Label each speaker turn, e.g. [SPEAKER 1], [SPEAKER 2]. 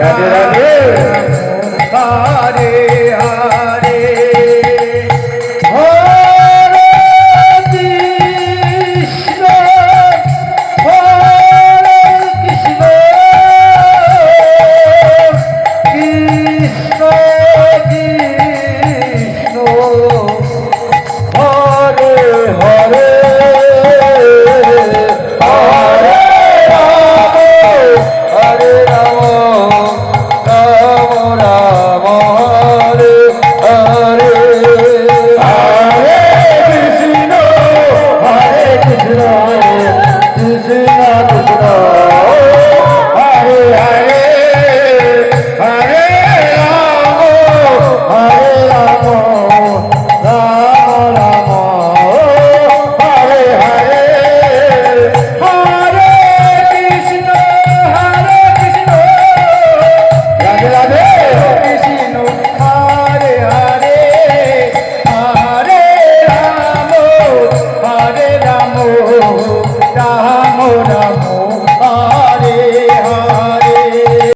[SPEAKER 1] Radhe Radhe.
[SPEAKER 2] Jagat